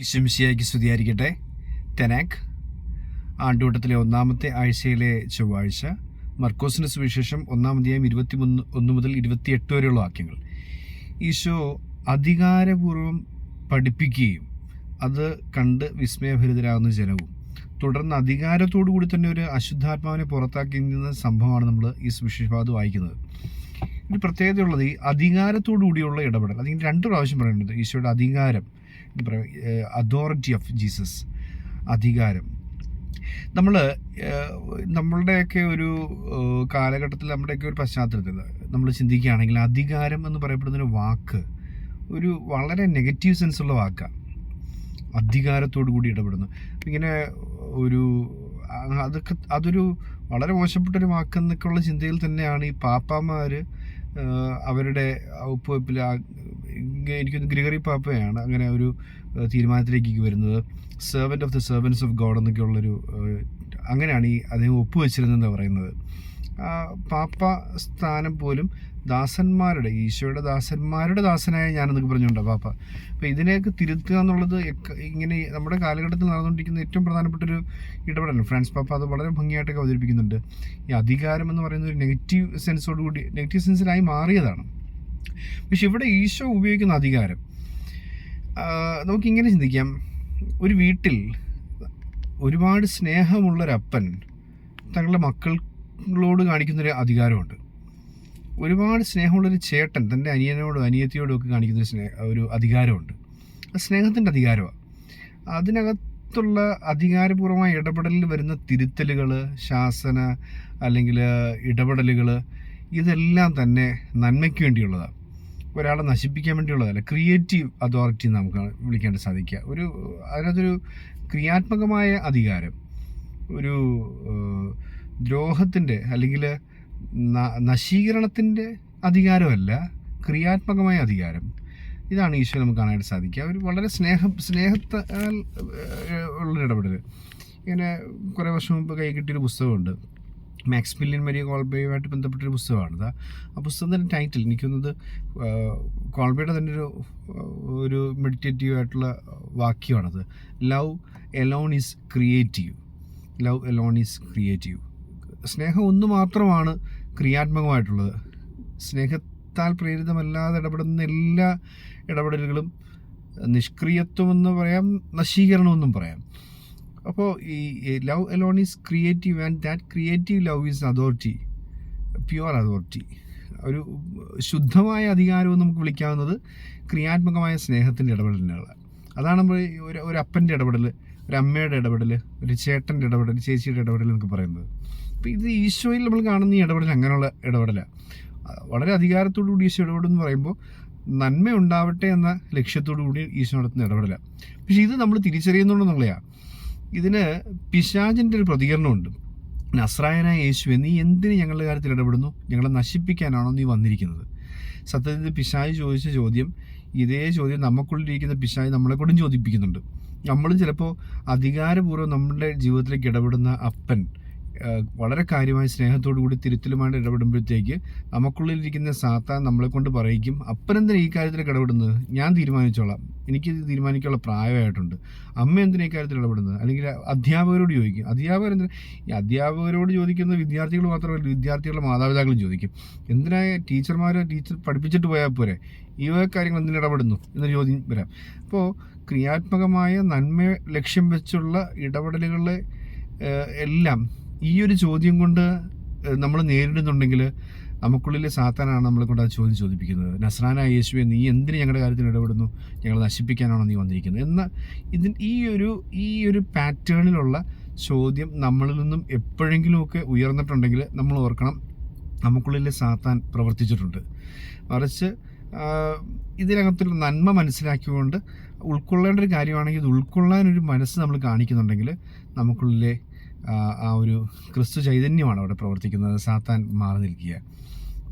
ഈശ്വംശിയായിക്ക് സ്തുതിയായിരിക്കട്ടെ തെനാക്ക് ആണ്ടുവട്ടത്തിലെ ഒന്നാമത്തെ ആഴ്ചയിലെ ചൊവ്വാഴ്ച മർക്കോസിന് സുവിശേഷം ഒന്നാം അധ്യായം ഇരുപത്തി മൂന്ന് ഒന്ന് മുതൽ ഇരുപത്തിയെട്ട് വരെയുള്ള വാക്യങ്ങൾ. ഈശോ അധികാരപൂർവം പഠിപ്പിക്കുകയും അത് കണ്ട് വിസ്മയഭരിതരാകുന്ന ജനവും തുടർന്ന് അധികാരത്തോടു കൂടി തന്നെ ഒരു അശുദ്ധാത്മാവിനെ പുറത്താക്കുന്ന സംഭവമാണ് നമ്മൾ ഈ സുവിശേഷഭാഗത്ത് വായിക്കുന്നത്. ഒരു പ്രത്യേകതയുള്ളത് ഈ അധികാരത്തോടു കൂടിയുള്ള ഇടപെടൽ. അതിന് രണ്ട് പ്രാവശ്യം പറയുന്നുണ്ട് ഈശോയുടെ അധികാരം. അതോറിറ്റി ഓഫ് ജീസസ് അധികാരം. നമ്മൾ നമ്മളുടെയൊക്കെ ഒരു കാലഘട്ടത്തിൽ നമ്മുടെയൊക്കെ ഒരു പശ്ചാത്തലത്തിൽ നമ്മൾ ചിന്തിക്കുകയാണെങ്കിൽ അധികാരം എന്ന് പറയപ്പെടുന്നൊരു വാക്ക് ഒരു വളരെ നെഗറ്റീവ് സെൻസുള്ള വാക്കാണ് അധികാരത്തോടു കൂടി ഇടപെടുന്നു. ഇങ്ങനെ ഒരു അതൊക്കെ അതൊരു വളരെ മോശപ്പെട്ടൊരു വാക്കെന്നൊക്കെയുള്ള ചിന്തയിൽ തന്നെയാണ് ഈ പാപ്പാമാർ അവരുടെ ഒപ്പുവെപ്പിൽ എനിക്കൊന്ന് ഗ്രിഗറി പാപ്പയാണ് അങ്ങനെ ഒരു തീരുമാനത്തിലേക്ക് വരുന്നത്. Servant of the servants of God എന്നൊക്കെയുള്ളൊരു അങ്ങനെയാണ് ഈ അദ്ദേഹം ഒപ്പുവെച്ചിരുന്നതെന്ന് പറയുന്നത്. പാപ്പ സ്ഥാനം പോലും ദാസന്മാരുടെ ഈശോയുടെ ദാസന്മാരുടെ ദാസനായ ഞാനെന്നൊക്കെ പറഞ്ഞുകൊണ്ട് പാപ്പ. അപ്പോൾ ഇതിനെയൊക്കെ തിരുത്തുക എന്നുള്ളത് ഇങ്ങനെ നമ്മുടെ കാലഘട്ടത്തിൽ നടന്നുകൊണ്ടിരിക്കുന്ന ഏറ്റവും പ്രധാനപ്പെട്ടൊരു ഇടപെടലാണ്. ഫ്രാൻസ് പാപ്പ അത് വളരെ ഭംഗിയായിട്ടൊക്കെ അവതരിപ്പിക്കുന്നുണ്ട്. ഈ അധികാരം എന്ന് പറയുന്ന ഒരു നെഗറ്റീവ് സെൻസോടുകൂടി നെഗറ്റീവ് സെൻസിലായി മാറിയതാണ്. പക്ഷെ ഇവിടെ ഈശോ ഉപയോഗിക്കുന്ന അധികാരം നമുക്കിങ്ങനെ ചിന്തിക്കാം. ഒരു വീട്ടിൽ ഒരുപാട് സ്നേഹമുള്ളൊരപ്പൻ തങ്ങളുടെ മക്കളോട് കാണിക്കുന്നൊരു അധികാരമുണ്ട്. ഒരുപാട് സ്നേഹമുള്ളൊരു ചേട്ടൻ തന്റെ അനിയനോടും അനിയത്തിയോടും ഒക്കെ കാണിക്കുന്ന സ്നേഹ ഒരു അധികാരമുണ്ട്. സ്നേഹത്തിന്റെ അധികാരമാണ് അതിനകത്തുള്ള അധികാരപൂർവമായ ഇടപെടലിൽ വരുന്ന തിരുത്തലുകൾ ശാസന അല്ലെങ്കിൽ ഇടപെടലുകൾ ഇതെല്ലാം തന്നെ നന്മയ്ക്ക് വേണ്ടിയുള്ളതാണ്. ഒരാളെ നശിപ്പിക്കാൻ വേണ്ടിയുള്ളതല്ല ക്രിയേറ്റീവ് അതോറിറ്റി നമുക്ക് വിളിക്കാൻ സാധിക്കുക. ഒരു അതിനകത്തൊരു ക്രിയാത്മകമായ അധികാരം ഒരു ദ്രോഹത്തിന്റെ അല്ലെങ്കിൽ നശീകരണത്തിന്റെ അധികാരമല്ല ക്രിയാത്മകമായ അധികാരം. ഇതാണ് ഈശോ നമുക്ക് കാണാനായിട്ട് സാധിക്കുക. ഒരു വളരെ സ്നേഹം സ്നേഹത്താൽ ഉള്ളൊരിടപെടൽ ഇങ്ങനെ കുറേ വർഷം മുമ്പ് കൈ കിട്ടിയൊരു പുസ്തകമുണ്ട്. മാക്സ് മില്യൻ മരിയ കോൾബയുമായിട്ട് ബന്ധപ്പെട്ടൊരു പുസ്തകമാണിത്. ആ പുസ്തകം തന്നെ ടൈറ്റിൽ. എനിക്കുന്നത് കോൾബയുടെ തന്നെ ഒരു ഒരു മെഡിറ്റേറ്റീവ് ആയിട്ടുള്ള വാക്യമാണത്. Love alone is creative. Love alone is creative. സ്നേഹം ഒന്ന് മാത്രമാണ് ക്രിയാത്മകമായിട്ടുള്ളത്. സ്നേഹത്താൽ പ്രേരിതമല്ലാതെ ഇടപെടുന്ന എല്ലാ ഇടപെടലുകളും നിഷ്ക്രിയത്വമെന്ന് പറയാം നശീകരണമെന്നും പറയാം. അപ്പോൾ ഈ love alone is creative and that creative love is authority pure authority ഒരു ശുദ്ധമായ അധികാരവും നമുക്ക് വിളിക്കാവുന്നത് ക്രിയാത്മകമായ സ്നേഹത്തിന്റെ ഇടപെടലിനാണ് അതാണ് നമ്മൾ ഒരു ഒരു അപ്പന്റെ ഇടപെടൽ ഒരു അമ്മയുടെ ഇടപെടൽ ഒരു ചേട്ടന്റെ ഇടപെടൽ ചേച്ചിയുടെ ഇടപെടൽ എന്നൊക്കെ പറയുന്നത്. അപ്പോൾ ഇത് ഈശോയിൽ നമ്മൾ കാണുന്ന ഈ ഇടപെടൽ അങ്ങനെയുള്ള ഇടപെടലാണ് വളരെ അധികാരത്തോടു കൂടി ഈശോ ഇടപെടുമെന്ന് പറയുമ്പോൾ നന്മ ഉണ്ടാവട്ടെ എന്ന ലക്ഷ്യത്തോടു കൂടി ഈശോ നടത്തുന്ന ഇടപെടലാണ് പക്ഷേ ഇത് നമ്മൾ തിരിച്ചറിയുന്നുണ്ടെന്നുള്ളതാണ് ഇതിന് പിശാചിന്റെ ഒരു പ്രതികരണമുണ്ട്. നസ്രായനായ യേശുവെ നീ എന്തിന് ഞങ്ങളുടെ കാര്യത്തിൽ ഇടപെടുന്നു? ഞങ്ങളെ നശിപ്പിക്കാനാണോ നീ വന്നിരിക്കുന്നത്? സത്യത്തിൽ പിശാജ് ചോദിച്ച ചോദ്യം ഇതേ ചോദ്യം നമുക്കുള്ളിരിക്കുന്ന പിശാജ് നമ്മളെ കൊണ്ടും ചോദിപ്പിക്കുന്നുണ്ട്. നമ്മളും ചിലപ്പോൾ അധികാരപൂർവം നമ്മുടെ ജീവിതത്തിലേക്ക് ഇടപെടുന്ന അപ്പൻ വളരെ കാര്യമായ സ്നേഹത്തോടു കൂടി തിരുത്തലുമായിട്ട് ഇടപെടുമ്പോഴത്തേക്ക് നമുക്കുള്ളിലിരിക്കുന്ന സാത്താൻ നമ്മളെ കൊണ്ട് പറയിക്കും അപ്പനെന്തിനാ ഈ കാര്യത്തിലേക്ക് ഇടപെടുന്നത്? ഞാൻ തീരുമാനിച്ചോളാം. എനിക്ക് തീരുമാനിക്കാനുള്ള പ്രായമായിട്ടുണ്ട്. അമ്മ എന്തിനാ ഇക്കാര്യത്തിൽ കാര്യത്തിൽ ഇടപെടുന്നത്? അല്ലെങ്കിൽ അധ്യാപകരോട് ചോദിക്കും. അധ്യാപകർ എന്തിനാ? ഈ അധ്യാപകരോട് ചോദിക്കുന്ന വിദ്യാർത്ഥികൾ മാത്രമല്ല വിദ്യാർത്ഥികളുടെ മാതാപിതാക്കളും ചോദിക്കും. എന്തിനാ ടീച്ചർമാർ ടീച്ചർ പഠിപ്പിച്ചിട്ട് പോയാൽ പോരെ? ഈ കാര്യങ്ങൾ എന്തിന് ഇടപെടുന്നു? എന്നൊരു ചോദ്യം വരാം. അപ്പോൾ ക്രിയാത്മകമായ നന്മ ലക്ഷ്യം വെച്ചുള്ള ഇടപെടലുകളെ എല്ലാം ഈ ഒരു ചോദ്യം കൊണ്ട് നമ്മൾ നേരിടുന്നുണ്ടെങ്കിൽ നമുക്കുള്ളിലെ സാത്താനാണ് നമ്മളെ കൊണ്ട് ആ ചോദ്യം ചോദിപ്പിക്കുന്നത്. നസ്രാന യേശുവെ നീ എന്തിന് ഞങ്ങളുടെ കാര്യത്തിൽ ഇടപെടുന്നു? ഞങ്ങൾ നശിപ്പിക്കാനാണോ നീ വന്നിരിക്കുന്നത്? എന്ന ഇതിൻ ഈ ഒരു ഈ ഒരു പാറ്റേണിലുള്ള ചോദ്യം നമ്മളിൽ നിന്നും എപ്പോഴെങ്കിലുമൊക്കെ ഉയർന്നിട്ടുണ്ടെങ്കിൽ നമ്മൾ ഓർക്കണം നമുക്കുള്ളിൽ സാത്താൻ പ്രവർത്തിച്ചിട്ടുണ്ട്. മറിച്ച് ഇതിനകത്തൊരു നന്മ മനസ്സിലാക്കിക്കൊണ്ട് ഉൾക്കൊള്ളേണ്ട ഒരു കാര്യമാണെങ്കിൽ ഇത് ഉൾക്കൊള്ളാനൊരു മനസ്സ് നമ്മൾ കാണിക്കുന്നുണ്ടെങ്കിൽ നമുക്കുള്ളിലെ ആ, ഒരു ക്രിസ്തു ചൈതന്യമാണ് അവിടെ പ്രവർത്തിക്കുന്നത്. സാത്താൻ മാറി നിൽക്കുക.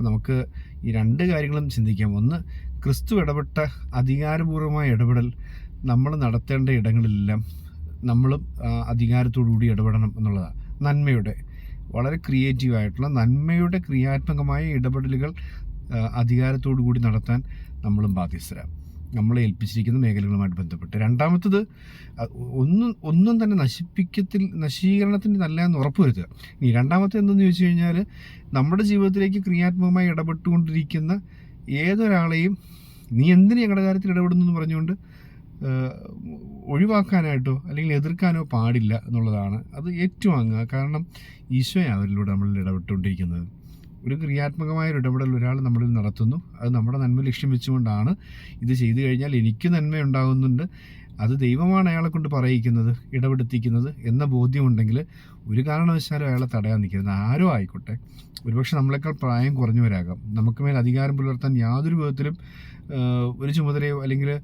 നമുക്ക് ഈ രണ്ട് കാര്യങ്ങളും ചിന്തിക്കാം. ഒന്ന് ക്രിസ്തു ഇടപെട്ട അധികാരപൂർവമായ ഇടപെടൽ നമ്മൾ നടത്തേണ്ട ഇടങ്ങളിലെല്ലാം നമ്മളും അധികാരത്തോടുകൂടി കൂടി ഇടപെടണം എന്നുള്ളതാണ്. നന്മയുടെ വളരെ ക്രിയേറ്റീവായിട്ടുള്ള നന്മയുടെ ക്രിയാത്മകമായ ഇടപെടലുകൾ അധികാരത്തോടു കൂടി നടത്താൻ നമ്മളും ബാധ്യസ്ഥരാണ്. നമ്മളെ ഏൽപ്പിച്ചിരിക്കുന്ന മേഖലകളുമായിട്ട് ബന്ധപ്പെട്ട്. രണ്ടാമത്തത് ഒന്നും ഒന്നും തന്നെ നശിപ്പിക്കത്തിൽ നശീകരണത്തിന് നല്ല എന്ന് ഉറപ്പുവരുത്തുക. ഇനി രണ്ടാമത്തെ എന്തെന്ന് ചോദിച്ചു കഴിഞ്ഞാൽ നമ്മുടെ ജീവിതത്തിലേക്ക് ക്രിയാത്മകമായി ഇടപെട്ടുകൊണ്ടിരിക്കുന്ന ഏതൊരാളെയും നീ എന്തിനു ഞങ്ങളുടെ കാര്യത്തിൽ ഇടപെടുന്നു എന്ന് പറഞ്ഞുകൊണ്ട് ഒഴിവാക്കാനായിട്ടോ അല്ലെങ്കിൽ എതിർക്കാനോ പാടില്ല എന്നുള്ളതാണ് അത് ഏറ്റുവാങ്ങുക. കാരണം ഈശോയാണ് അവരിലൂടെ നമ്മൾ ഇടപെട്ടുകൊണ്ടിരിക്കുന്നത്. ഒരു ക്രിയാത്മകമായ ഒരു ഇടപെടൽ ഒരാൾ നമ്മളിൽ നടത്തുന്നു. അത് നമ്മുടെ നന്മ ലക്ഷ്യം വെച്ചുകൊണ്ടാണ് ഇത് ചെയ്തു കഴിഞ്ഞാൽ എനിക്ക് നന്മ ഉണ്ടാകുന്നുണ്ട് അത് ദൈവമാണ് അയാളെ കൊണ്ട് പറയിക്കുന്നത് ഇടപെടുത്തിക്കുന്നത് എന്ന ബോധ്യമുണ്ടെങ്കിൽ ഒരു കാരണവശാലും അയാളെ തടയാൻ നിൽക്കരുത്. ആരോ ആയിക്കോട്ടെ. ഒരുപക്ഷെ നമ്മളെക്കാൾ പ്രായം കുറഞ്ഞവരാകാം. നമുക്ക് മേൽ അധികാരം പുലർത്താൻ യാതൊരു വിധത്തിലും ഒരു ചുമതലയോ അല്ലെങ്കിൽ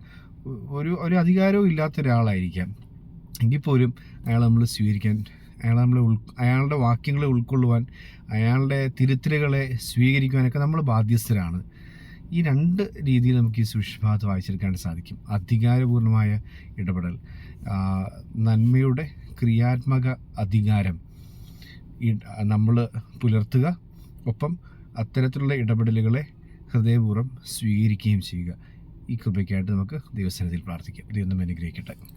ഒരു ഒരു അധികാരവും ഇല്ലാത്ത ഒരാളായിരിക്കാം. എങ്കിൽ പോലും അയാളെ നമ്മൾ സ്വീകരിക്കാൻ അയാളെ നമ്മൾ ഉൾ അയാളുടെ വാക്യങ്ങളെ ഉൾക്കൊള്ളുവാൻ അയാളുടെ തിരുത്തലുകളെ സ്വീകരിക്കുവാനൊക്കെ നമ്മൾ ബാധ്യസ്ഥരാണ്. ഈ രണ്ട് രീതിയിൽ നമുക്ക് ഈ സുഷ്ഭാഗത്ത് വായിച്ചെടുക്കാൻ സാധിക്കും. അധികാരപൂർണമായ ഇടപെടൽ നന്മയുടെ ക്രിയാത്മക അധികാരം നമ്മൾ പുലർത്തുക ഒപ്പം അത്തരത്തിലുള്ള ഇടപെടലുകളെ ഹൃദയപൂർവം സ്വീകരിക്കുകയും ചെയ്യുക. ഈ കൃപയ്ക്കായിട്ട് നമുക്ക് ദൈവസ്ഥാനത്തിൽ പ്രാർത്ഥിക്കാം. ദൈവം അനുഗ്രഹിക്കട്ടെ.